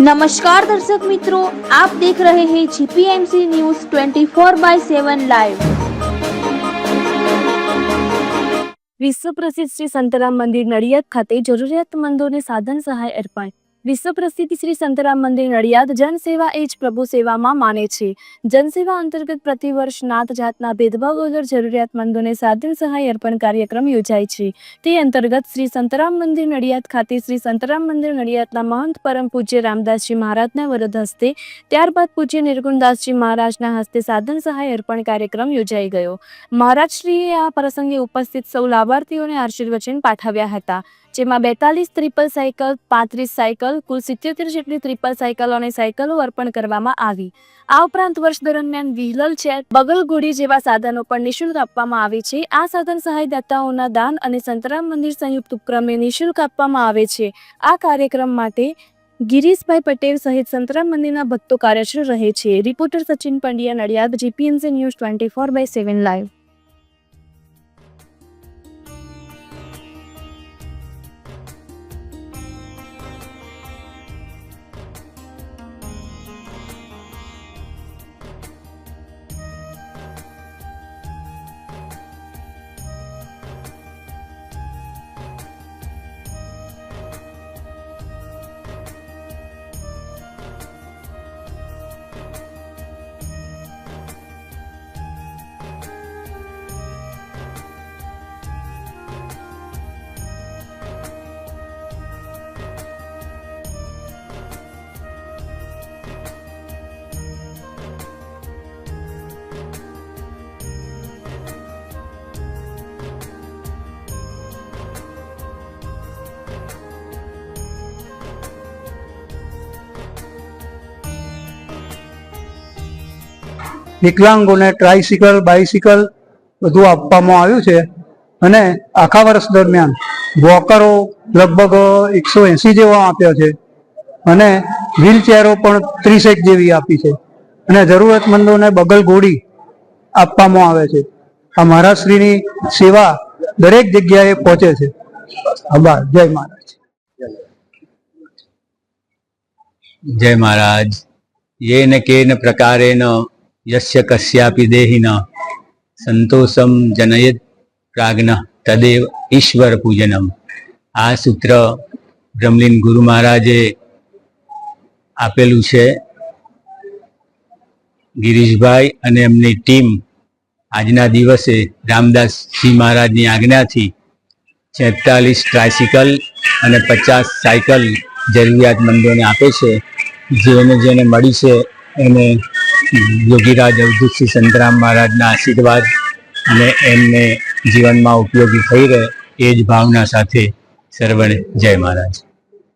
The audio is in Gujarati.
નમસ્કાર દર્શક મિત્રો આપ દેખ રહે હૈ જીપીએમસી ન્યૂઝ 24 બાય 7 લાઈવ વિશ્વ પ્રસિદ્ધ શ્રી સંતરામ મંદિર નડિયાદ ખાતે જરૂરિયાતમંદોને સાધન સહાય અર્પણ વિશ્વ પ્રસિદ્ધ શ્રી સંતરામ મંદિર નડિયાદ જનસેવા એ જ પ્રભુ સેવામાં માને છે. જનસેવા અંતર્ગત પ્રતિવર્ષ નાત જાતના ભેદભાવ વગર જરૂરિયાતમંદોને સાધન સહાય અર્પણ કાર્યક્રમ યોજાય છે. તે અંતર્ગત શ્રી સંતરામ મંદિર નડિયાદ ખાતે શ્રી સંતરામ મંદિર નડિયાદના મહંત પરમ પૂજ્ય રામદાસજી મહારાજના વરદ હસ્તે, ત્યારબાદ પૂજ્ય નિર્ગુણદાસજી મહારાજના હસ્તે સાધન સહાય અર્પણ કાર્યક્રમ યોજાઈ ગયો. મહારાજશ્રીએ આ પ્રસંગે ઉપસ્થિત સૌ લાભાર્થીઓને આશીર્વચન પાઠવ્યા હતા. જેમાં બેતાલીસ ત્રિપલ સાયકલ પાંત્રીસ સાયકલ કુલ સિત્યોતેર જેટલી ત્રિપલ સાયકલો અને સાયકલો અર્પણ કરવામાં આવી. આ ઉપરાંત વર્ષ દરમિયાન વ્હીલર ચેર બગલ ઘોડી જેવા સાધનો પણ નિઃશુલ્ક આપવામાં આવે છે. આ સાધન સહાયદાતાઓના દાન અને સંતરામ મંદિર સંયુક્ત ઉપક્રમે નિઃશુલ્ક આપવામાં આવે છે. આ કાર્યક્રમ માટે ગિરીશભાઈ પટેલ સહિત સંતરામ મંદિરના ભક્તો કાર્યશીલ રહે છે. Reporter Sachin Pandya, Nadiad, GPMC news twenty four by seven live. વિકલાંગોને tricycle bicycle બધું આપવામાં આવ્યું છે. અને આખા વર્ષ દરમિયાન વોકરો લગભગ એકસો એંસી જેવા આપ્યા છે. અને વ્હીલચેરો પણ ત્રીસેક જેવી આપી છે. અને જરૂરતમંદોને બગલ ઘોડી આપવામાં આવે છે આ મહારાજશ્રીની સેવા દરેક જગ્યાએ પહોંચે છે આભાર જય મહારાજ જય મહારાજ येन केन प्रकारेण यस्य कस्यापि देहिन સંતોષમ જનયત પ્રાજ્ઞ તદેવ ઈશ્વર પૂજનમ આ સૂત્ર બ્રહ્મલીન ગુરુ મહારાજે આપેલું છે ગિરીશભાઈ અને એમની ટીમ આજના દિવસે રામદાસજી મહારાજની આજ્ઞાથી છેતાલીસ ટ્રાયસિકલ અને પચાસ સાયકલ જરૂરિયાતમંદોને આપે છે. જેને જેને મળી છે એને યોગીરાજ અવધૂતસિંહ સંતરામ મહારાજના આશીર્વાદ અને એમને જીવનમાં ઉપયોગી થઈ રહે એ જ ભાવના સાથે સર્વને જય મહારાજ.